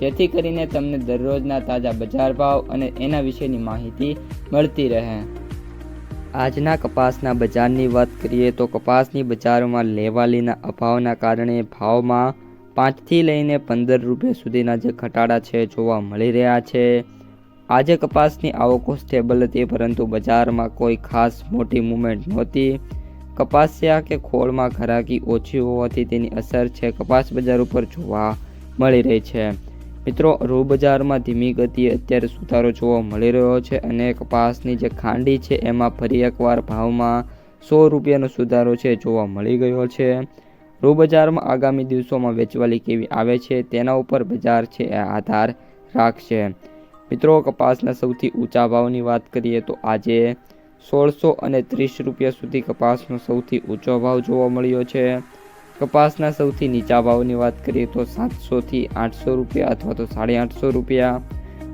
જેથી કરીને તમને દરરોજના તાજા બજાર ભાવ અને એના વિશેની માહિતી મળતી રહે. આજના કપાસના બજારની વાત કરીએ તો કપાસની બજારોમાં લેવાલીના અભાવના કારણે ભાવમાં પાંચથી લઈને પંદર રૂપિયા સુધીના જે ઘટાડા છે જોવા મળી રહ્યા છે. આજે કપાસની આવકો સ્ટેબલ હતી પરંતુ બજારમાં કોઈ ખાસ મોટી મૂવમેન્ટ નહોતી. કપાસિયા કે ખોળમાં ઘરાકી ઓછી હોવાથી તેની અસર છે કપાસ બજાર ઉપર જોવા મળી રહી છે. મિત્રો રૂ બજારમાં ધીમી ગતિએ અત્યારે સુધારો જોવા મળી રહ્યો છે અને કપાસની જે ખાંડી છે, એમાં ફરી એકવાર ભાવમાં સો રૂપિયાનો સુધારો છે જોવા મળી ગયો છે. રૂ બજારમાં આગામી દિવસોમાં વેચવાલી કેવી આવે છે, તેના ઉપર બજાર છે એ આધાર રાખશે. મિત્રો, કપાસના સૌથી ઊંચા ભાવની વાત કરીએ તો આજે સોળસો અને ત્રીસ રૂપિયા સુધી કપાસનો સૌથી ઊંચો ભાવ જોવા મળ્યો છે. કપાસના સૌથી નીચા ભાવની વાત કરીએ તો સાતસોથી આઠસો રૂપિયા અથવા તો સાડી આઠસો રૂપિયા.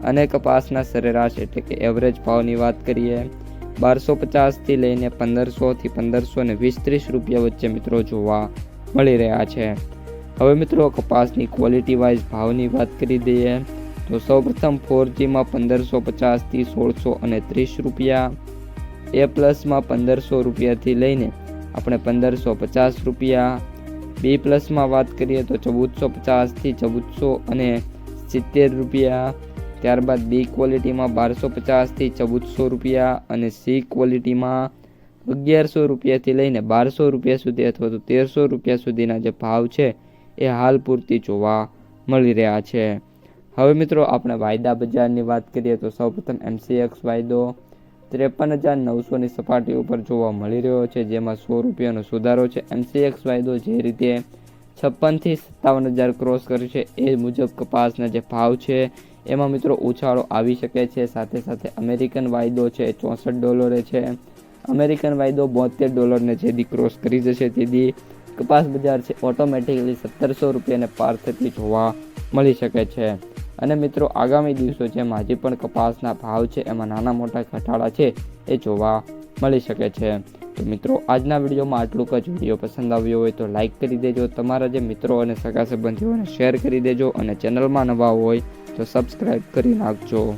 અને કપાસના સરેરાશ એટલે કે એવરેજ ભાવની વાત કરીએ, બારસો પચાસથી લઈને પંદરસોથી પંદરસો ને વીસ ત્રીસ રૂપિયા વચ્ચે મિત્રો જોવા મળી રહ્યા છે. હવે મિત્રો કપાસની ક્વોલિટી વાઇઝ ભાવની વાત કરી દઈએ, તો સૌપ્રથમ ફોરજીમાં પંદરસો પચાસથી સોળસો અને ત્રીસ રૂપિયા. એ પ્લસમાં પંદરસો રૂપિયાથી લઈને આપણે પંદરસો પચાસ રૂપિયા. બી પ્લસમાં વાત કરીએ તો ચૌદસો પચાસથી ચૌદસો અને સિત્તેર રૂપિયા. ત્યારબાદ બી ક્વોલિટીમાં બારસો પચાસથી ચૌદસો રૂપિયા અને સી ક્વોલિટીમાં અગિયારસો રૂપિયાથી લઈને બારસો રૂપિયા સુધી અથવા તો તેરસો રૂપિયા સુધીના જે ભાવ છે એ હાલ પૂરતી જોવા મળી રહ્યા છે. હવે મિત્રો આપણે વાયદા બજારની વાત કરીએ તો સૌપ્રથમ એમસીએક્સ વાયદો. ત્રેપન હજાર નવસોની સપાટી ઉપર જોવા મળી રહ્યો છે, જેમાં સો રૂપિયાનો સુધારો છે. એમસીએક્સ વાયદો જે રીતે છપ્પનથી સત્તાવન હજાર ક્રોસ કરશે એ મુજબ કપાસના જે ભાવ છે, એમાં મિત્રો ઉછાળો આવી શકે છે. સાથે સાથે અમેરિકન વાયદો છે, ચોસઠ ડોલરે છે. અમેરિકન વાયદો બોતેર ડોલરને જેથી ક્રોસ કરી જશે, તેથી કપાસ બજાર છે, ઓટોમેટિકલી સત્તરસો રૂપિયાને પાર થતી જોવા મળી શકે છે. અને મિત્રો, આગામી દિવસો જેમ હજી પણ કપાસના ભાવ છે, એમાં નાના મોટા ઘટાડા છે, એ જોવા મળી શકે છે. તો મિત્રો, આજના વિડીયોમાં આટલું જ. વીડિયો પસંદ આવ્યો હોય તો લાઇક કરી દેજો, તમારા જે મિત્રો અને સગા સંબંધીઓને શેર કરી દેજો અને ચેનલમાં નવા હોય તો સબસ્ક્રાઈબ કરી નાખજો.